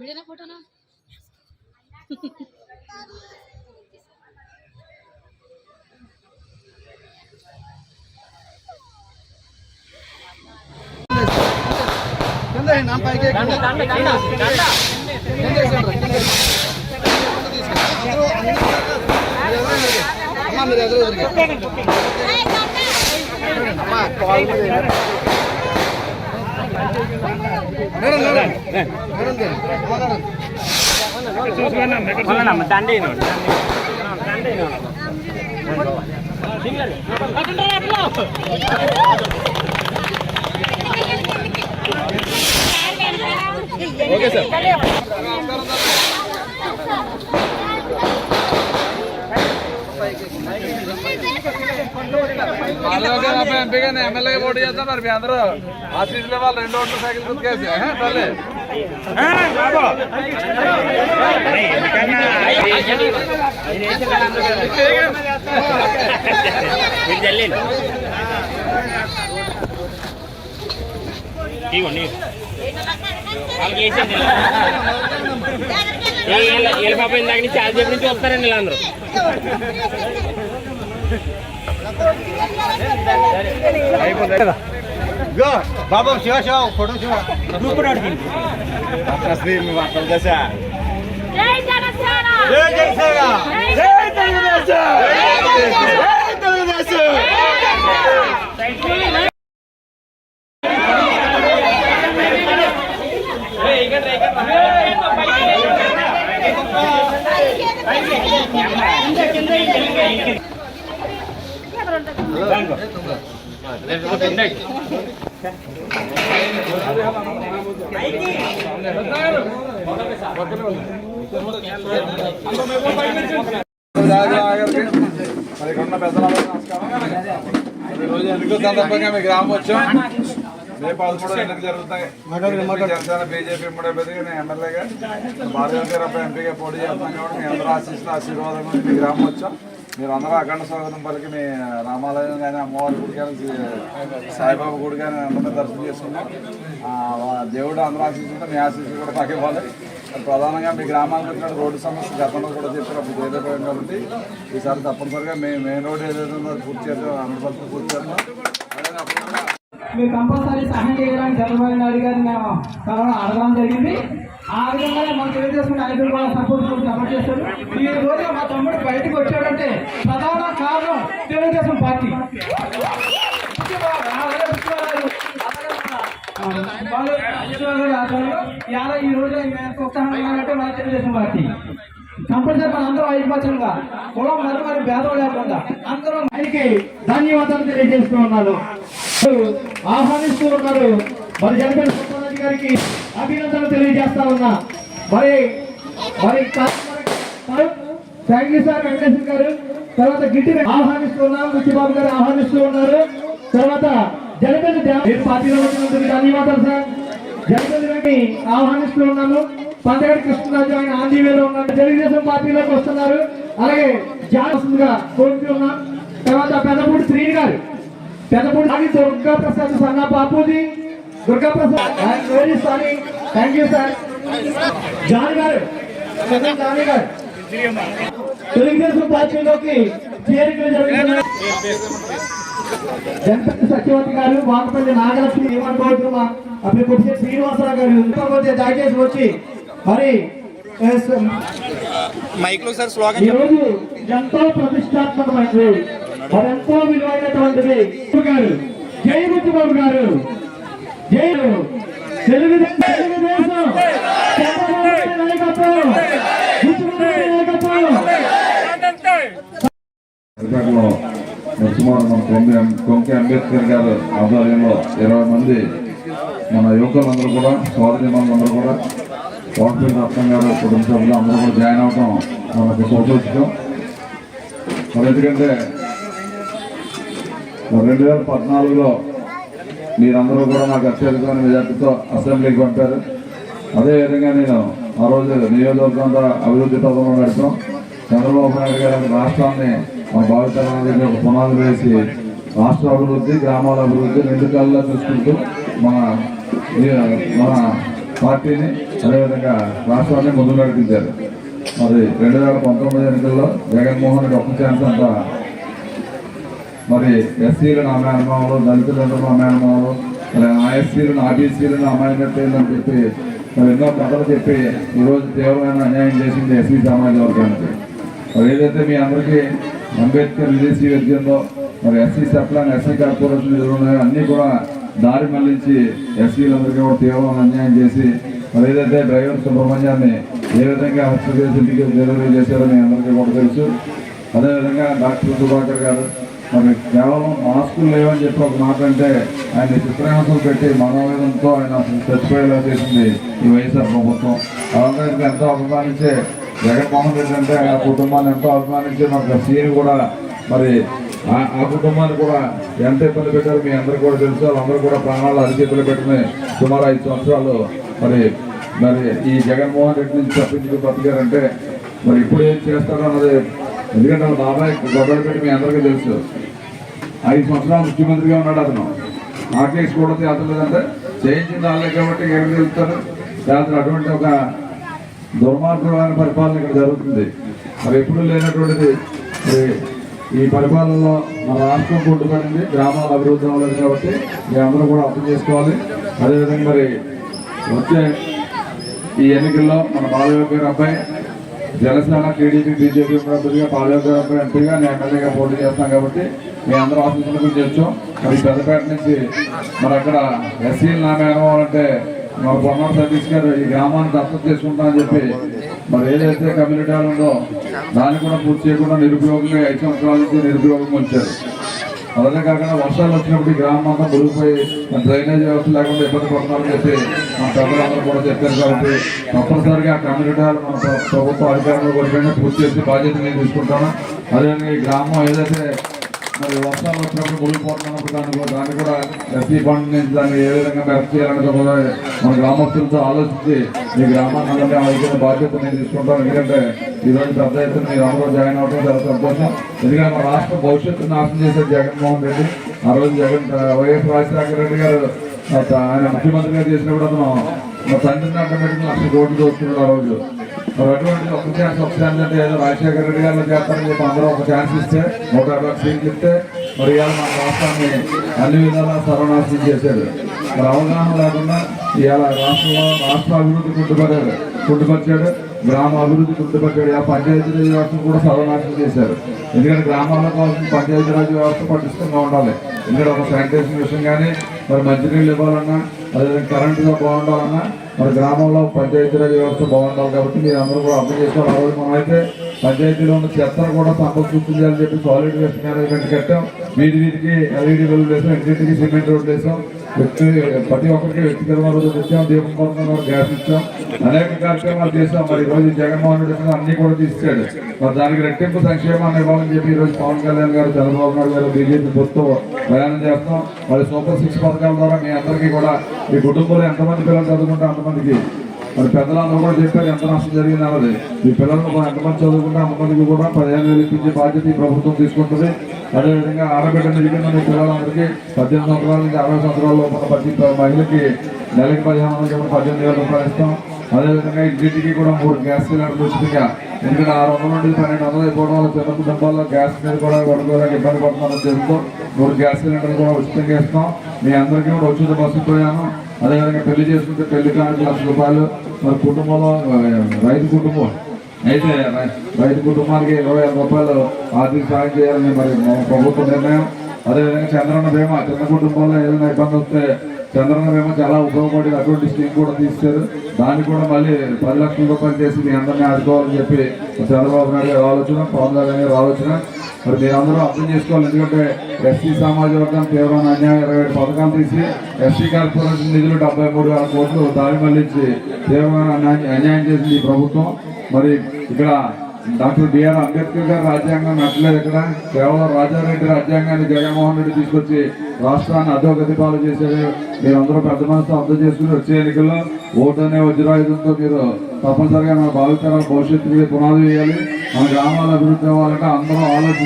వీడియోనా ఫోటోనా కింద వేయండి, నా పైకి కింద. కింద వేసేయండి, కింద వేసేయండి. అందరూ అందరూ అమ్మా, మీరు ఎదురు ఎదురుగా. అమ్మా, కాలు మీద వేయండి. Madam, madam. మేడం గారు, అమ్మ గారు. ఓకే సార్ ఎంపీగానే ఎమ్మెల్యేగా పోటీ మరి మీ అందరూ ఆశీస్సులు వాళ్ళు రెండు ఓట్లు సైకిల్ గుర్తుకేసి తల్లి నీకు వాళ్ళకి వేసేయండి వీళ్ళ పాప ఇందాక నుంచి చాలా సేపు నుంచి వస్తారండి వీళ్ళందరూ? బాబా శివ శివ ఫోటో శివ జై జనసేన రాజు గారికి మరి ఇక్కడ ఉన్న పెద్దలందరికీ నమస్కారం మరి ఈ రోజు ఎన్నికల సందర్భంగా మీ గ్రామం వచ్చాం మే పదమూడు ఎన్నిక జరుగుతాయి? జనసేన బీజేపీ మూడో పెద్దగా నేను ఎమ్మెల్యేగా భారతీయ గారు ఎంపీగా పోటీ చేస్తున్నాం కాబట్టి మీ అందరూ ఆశిస్తున్న ఆశీర్వాదం గురించి మీ గ్రామం వచ్చాం? మీరు అందరూ అఖండ స్వాగతం పలికి మీ రామాలయం కానీ అమ్మవారి గుడి కానీ సాయిబాబా గుడి కానీ అందరూ దర్శనం చేసుకున్నాం దేవుడు అందరూ ఆశిస్తుంటే మీ ఆశీస్సులు కూడా మాకు ఇవ్వాలి. ప్రధానంగా మీ గ్రామానికి వచ్చిన రోడ్డు సమస్య గతంలో కూడా చెప్పారు అప్పుడు చేయలేకపోయాం కాబట్టి ఈసారి తప్పనిసరిగా మీ మెయిన్ రోడ్ ఏదైతే ఉందో పూర్తి చేద్దాం అందరితో పూర్తి చేద్దాం. కూడా మీరు కంపల్సరీ సహాయం చేయడానికి చంద్రబాబు నాయుడు గారిని మేము కరోనా అడగడం జరిగింది ఆ విధంగానే మనం తెలుగుదేశం నాయకులు కూడా సపోర్ట్ సపోర్ట్ చేస్తారు ఈ రోజు మా తమ్ముడు బయటకు వచ్చాడంటే ప్రధాన కారణం తెలుగుదేశం పార్టీ వాళ్ళు ఈ రోజు మేము ప్రోత్సాహంగా అంటే మన తెలుగుదేశం పార్టీ కంపల్సరీ మన అందరూ ఐకమత్యంగా కులం మరి మరి భేదం లేకుండా అందరూ ఆయనకి ధన్యవాదాలు తెలియజేస్తూ ఉన్నాను. ఆహ్వానిస్తూ ఉన్నారు మరి జనపల్లి సుబ్బారెడ్డి గారికి అభినందనలు తెలియజేస్తా ఉన్నా. మరి మరి థ్యాంక్ యూ సార్ వెంకటేశ్వర గారు తర్వాత గిట్టి ఆహ్వానిస్తూ ఉన్నారు ముచ్చిబాబు గారు ఆహ్వానిస్తూ ఉన్నారు. తర్వాత జనపల్లి పార్టీలో వచ్చినందుకు ధన్యవాదాలు సార్. జనపల్లి ఆహ్వానిస్తూ ఉన్నాము పంతగడి కృష్ణరాజు ఆయన ఆంధీవేలో ఉన్నారు. తెలుగుదేశం పార్టీలోకి వస్తున్నారు. అలాగే జాగ్రత్తగా కోరుతూ ఉన్నాం. తర్వాత పెద్దపూడి శ్రీని గారు. పెద్దపూడి ఆగి దుర్గా ప్రసాద్ సన్న Bapuji. Durga Prasad very sorry. Thank you sir John గారు. జాని గారు. తెలుగుదేశం పార్టీలోకి చేరికలు జరుగుతున్నాయి జనపతి సత్యవతి గారు వాకపల్లి నాగలక్ష్మి ఏమనుకోవచ్చుమా అప్పుడు కొట్టే శ్రీనివాసరావు గారు దయచేసి వచ్చి మరి మైక్లో సార్ స్లోగన్ ఈరోజు ఎంతో ప్రతిష్టాత్మకమైనది మరి ఎంతో విలువైనటువంటిది గారు జై బాబు గారు. జై తెలుగుదేశం తెలుగుదేశం చంద్రబాబు నాయుడు నాయకత్వం ముఖ్యమంత్రి నాయకత్వం హైదరాబాద్లో నరసింహారావు మన కొంగి కొంకి అంబేద్కర్ గారు ఆధ్వర్యంలో ఇరవై మంది మన యువకులందరూ కూడా సోదరి మనందరూ కూడా కోటపల్లి రత్నం గారు కుటుంబ సభ్యులు అందరూ కూడా జాయిన్ అవడం మనకు సంతోషం మరి ఎందుకంటే రెండు వేల పద్నాలుగులో మీరందరూ కూడా నాకు అత్యధికమైన మెజార్టీతో అసెంబ్లీకి పంపారు. అదేవిధంగా నేను ఆ రోజు నియోజకవర్గం అభివృద్ధి పథకంలో నడిపాం. చంద్రబాబు నాయుడు గారు రాష్ట్రాన్ని మా భావితరానికి ఒక పునాది వేసి రాష్ట్ర అభివృద్ధి గ్రామాల అభివృద్ధి రెండు కళ్ళ చూసుకుంటూ మన మన పార్టీని అదేవిధంగా రాష్ట్రాన్ని ముందు నడిపించారు. మరి రెండు వేల పంతొమ్మిది ఎన్నికల్లో జగన్మోహన్ గొప్ప ఛాన్స్ అంతా. మరి ఎస్సీలను ఆమె అనుభవంలో దళితులను ఆమె అనుభవంలో మరి ఆర్ఎస్సీలను ఆర్బీసీలను అమ్మాయినట్టేదని చెప్పి మరి ఎన్నో కథలు చెప్పి ఈరోజు తీవ్రమైన అన్యాయం చేసింది ఎస్సీ సామాజిక వర్గానికి. మరి ఏదైతే మీ అందరికీ అంబేద్కర్ విదేశీ విద్య మరి ఎస్సీ సెప్లాన్ ఎస్సీ కార్పొరేషన్ ఎదురున్నాయో అన్నీ కూడా దారి మళ్ళించి ఎస్సీలందరికీ కూడా తీవ్రమైన అన్యాయం చేసి మరి ఏదైతే డ్రైవర్ సుబ్రహ్మణ్యాన్ని ఏ విధంగా హత్య చేసి ఇంటికి డెలివరీ చేశారో మీ అందరికీ కూడా తెలుసు. అదేవిధంగా డాక్టర్ సుధాకర్ గారు మరి కేవలం మాస్కులు లేవని చెప్పి ఒక మాట అంటే ఆయన చిత్రహింసలు పెట్టి మనోవేదంతో ఆయన చచ్చిపోయేలా చేసింది ఈ వైఎస్ఆర్ ప్రభుత్వం. అలాగే ఎంతో అభిమానించే జగన్మోహన్ రెడ్డి అంటే ఆ కుటుంబాన్ని ఎంతో అభిమానించే మన సీని కూడా మరి ఆ- కుటుంబాన్ని కూడా ఎంత ఇబ్బంది పెట్టారో మీ అందరికీ కూడా తెలుసు. వాళ్ళందరూ కూడా ప్రాణాలు అరిచేతులు పెట్టిన సుమారు ఐదు సంవత్సరాలు మరి మరి ఈ జగన్మోహన్ రెడ్డి నుంచి తప్పించుకు బతికారంటే మరి ఇప్పుడు ఏం చేస్తారో అన్నది ఎందుకంటే వాళ్ళ బాబాయ్ గొడవలు పెట్టి మీ అందరికీ తెలుసు. ఐదు సంవత్సరాలు ముఖ్యమంత్రిగా ఉన్నాడు అతను. ఆ కేసు కూడా లేదంటే చేయించిన వాళ్ళే కాబట్టి ఏం తెలుస్తారు? తేల్చరు అటువంటి ఒక దుర్మార్గమైన పరిపాలన ఇక్కడ జరుగుతుంది. మరి ఎప్పుడు లేనటువంటిది మరి ఈ పరిపాలనలో మన రాష్ట్రం కొట్టుబడింది గ్రామాల అభివృద్ధి అవ్వలేదు కాబట్టి మీ అందరూ కూడా అర్థం చేసుకోవాలి. అదేవిధంగా మరి వచ్చే ఈ ఎన్నికల్లో మన బాలయ్య గారి అబ్బాయి జనసేన టీడీపీ బీజేపీ అభ్యర్థిగా బాలయ్య గారి అబ్బాయి ఎంపీగా నేను ఎమ్మెల్యేగా పోటీ చేస్తాను కాబట్టి మీ అందరూ ఆశించిన గురించి వచ్చాం మరి పెద్దపేట నుంచి మరి అక్కడ ఎస్సీలు నామే మేనమాలు అంటే మా పొన్నాడు సతీష్ గారు ఈ గ్రామాన్ని దత్తత చేసుకుంటామని చెప్పి మరి ఏదైతే కమ్యూనిటీ హాల్ ఉందో దాన్ని కూడా పూర్తి చేయకుండా నిరుపయోగంగా ఐదు సంవత్సరాల నుంచి నిరుపయోగం ఉంచారు. అలాగే కాకుండా వర్షాలు వచ్చినప్పుడు గ్రామం అంతా మురిగిపోయి డ్రైనేజ్ వ్యవస్థ లేకుండా ఇబ్బంది పడుతున్నారని చెప్పి మన పెద్దలందరూ కూడా చెప్పారు కాబట్టి తప్పనిసరిగా ఆ కమ్యూనిటీ హాల్ మన ప్రభుత్వ అధికారంలో కొరికైనా పూర్తి చేసి బాధ్యత నేను తీసుకుంటాను. అదేవిధంగా ఈ గ్రామం ఏదైతే మరి వర్షాలు వచ్చినప్పుడు మునిగిపోతున్నప్పుడు దాన్ని కూడా దాన్ని కూడా ఎస్సీ ఫండ్ నుంచి దాన్ని ఏ విధంగా మెరక్ చేయాలనేది కూడా మన గ్రామస్తులతో ఆలోచించి ఈ గ్రామాన్ని అందరినీ ఆలోచించిన బాధ్యత నేను తీసుకుంటాను. ఎందుకంటే ఈ రోజు పెద్ద ఎత్తున మీరు అందరూ జాయిన్ అవడం చాలా సంతోషం. ఎందుకంటే మన రాష్ట్ర భవిష్యత్తు నాశనం చేశారు జగన్మోహన్ రెడ్డి ఆ రోజు జగన్ వైఎస్ రాజశేఖర రెడ్డి గారు ఆయన ముఖ్యమంత్రిగా చేసినప్పుడు అతను మా తండ్రిని అడ్డం పెట్టుకుని లక్ష కోట్లు చూస్తున్నాడు ఆ రోజు. మరి అటువంటి ఒక ఛాన్స్ ఒక ఛాన్స్ అంటే ఏదో రాజశేఖర రెడ్డి గారు చేస్తారని చెప్పి అందరూ ఒక ఛాన్స్ ఇస్తే నూట అరవై సీట్లు ఇస్తే మరి ఇవాళ మన రాష్ట్రాన్ని అన్ని విధాలా సర్వనాశనం చేశారు మరి అవగాహన లేకుండా ఇవాళ రాష్ట్రంలో రాష్ట్ర అభివృద్ధి కుంటుపడ్డాడు కుట్టుపరిచాడు గ్రామ అభివృద్ధి కుంటుపరిచాడు. ఆ పంచాయతీరాజ్ వ్యవస్థను కూడా సర్వనాశనం చేశారు. ఎందుకంటే గ్రామాల కోసం పంచాయతీరాజ్ వ్యవస్థ పటిష్టంగా ఉండాలి. ఎందుకంటే ఒక శానిటేషన్ విషయం కానీ మరి మంచినీళ్ళు ఇవ్వాలన్నా అదేవిధంగా కరెంటుగా బాగుండాలన్నా మన గ్రామంలో పంచాయతీరాజ్ వ్యవస్థ బాగుండాలి కాబట్టి మీరు అందరూ కూడా అర్థం చేసుకోవాలి. ఆ రోజు మనమైతే అయితే పంచాయతీలో ఉన్న చెత్తను కూడా సంపర్కించాలని చెప్పి సాలిడ్ వేస్ట్ మేనేజ్మెంట్ కట్టాం. వీధి వీధికి ఎల్ఈడి బల్బులు వేసాం ఇంటింటికి సిమెంట్ రోడ్లు వేసాం. వ్యక్తి ప్రతి ఒక్కరికి వ్యక్తిగతమైన రోజు ఇచ్చాం దీపం కోసం గ్యాస్ ఇచ్చాం. అనేక కార్యక్రమాలు చేసాం మరి ఈరోజు రోజు జగన్మోహన్ రెడ్డి అన్ని కూడా తీసాడు మరి దానికి రెట్టింపు సంక్షేమాన్ని ఇవ్వాలని చెప్పి ఈరోజు రోజు పవన్ కళ్యాణ్ గారు చంద్రబాబు నాయుడు గారు బీజేపీ పొత్తు ప్రయాణం చేస్తాం మరి సూపర్ సిక్స్ పథకాల ద్వారా మీ అందరికీ కూడా మీ కుటుంబంలో ఎంతమంది పిల్లలు చదువుకుంటే అంతమందికి మరి పెద్దలందరూ కూడా చెప్పారు ఎంత నష్టం జరిగింది అన్నది. మీ పిల్లలను కూడా ఎంతమంది చదువుకుంటే అంతమందికి కూడా పదిహేను వేలు ఇప్పించే బాధ్యత ఈ ప్రభుత్వం తీసుకుంటుంది. అదేవిధంగా ఆడబిడ్డ నిజంగా మీ పిల్లలందరికీ పద్దెనిమిది సంవత్సరాల నుంచి అరవై సంవత్సరాల లోపల ప్రతి మహిళకి నెలకి పదిహేను వందల పద్దెనిమిది వేల రూపాయలు ఇస్తాం. అదేవిధంగా ఇంటింటికి కూడా మూడు గ్యాస్ సిలిండర్లు ఉచితంగా ఎందుకంటే ఆరు వందల నుండి పన్నెండు వందలు అయిపోవడం వల్ల చిన్న కుటుంబాల్లో గ్యాస్ మీద కూడా వండుకోవడానికి ఇబ్బంది పడుతున్న ఉద్దేశంతో మూడు గ్యాస్ సిలిండర్లు కూడా ఉచితంగా ఇస్తాం. మీ అందరికీ కూడా ఉచిత బస్సు ప్రయాణం. అదేవిధంగా పెళ్ళి చేసుకుంటే పెళ్ళి కానుక లక్ష రూపాయలు. మరి కుటుంబంలో రైతు కుటుంబం. అయితే రైతు కుటుంబానికి ఇరవై వేల రూపాయలు ఆర్థిక సాయం చేయాలని మరి ప్రభుత్వ నిర్ణయం. అదేవిధంగా చంద్రన్న బీమా చిన్న కుటుంబంలో ఏదైనా ఇబ్బంది వస్తే చంద్రబాబు ఏమో చాలా ఉపయోగపడి అటువంటి స్కీమ్ కూడా తీస్తారు దాన్ని కూడా మళ్ళీ పది లక్షల రూపాయలు చేసి మీ అందరినీ ఆడుకోవాలని చెప్పి చంద్రబాబు నాయుడు గారు ఆలోచన పవన్ కళ్యాణ్ గారు ఆలోచన. మరి మీరందరూ అర్థం చేసుకోవాలి ఎందుకంటే ఎస్సీ సమాజ వర్గం తీవ్రమైన అన్యాయం ఇరవై ఏడు పథకాలు తీసి ఎస్సీ కార్పొరేషన్ నిధులు డెబ్బై మూడు వేల కోట్లు దారి మళ్ళించి తీవ్రమైన అన్యాయం అన్యాయం చేసింది ఈ ప్రభుత్వం. మరి ఇక్కడ డాక్టర్ బిఆర్ అంబేద్కర్ గారు రాజ్యాంగం నచ్చలేదు ఇక్కడ. కేవలం రాజారెడ్డి రాజ్యాంగాన్ని జగన్మోహన్ రెడ్డి తీసుకొచ్చి రాష్ట్రాన్ని అధోగతి పాలు చేశారు. మీరందరూ పెద్ద మనసుతో అర్థం చేసుకుని వచ్చే ఎన్నికల్లో ఓటు అనే వజ్రాయుధంతో మీరు తప్పనిసరిగా మన భావితరాల భవిష్యత్తుకి పునాది వేయాలి. మన గ్రామాల అభివృద్ధి అవ్వాలంటే అందరూ ఆలోచించి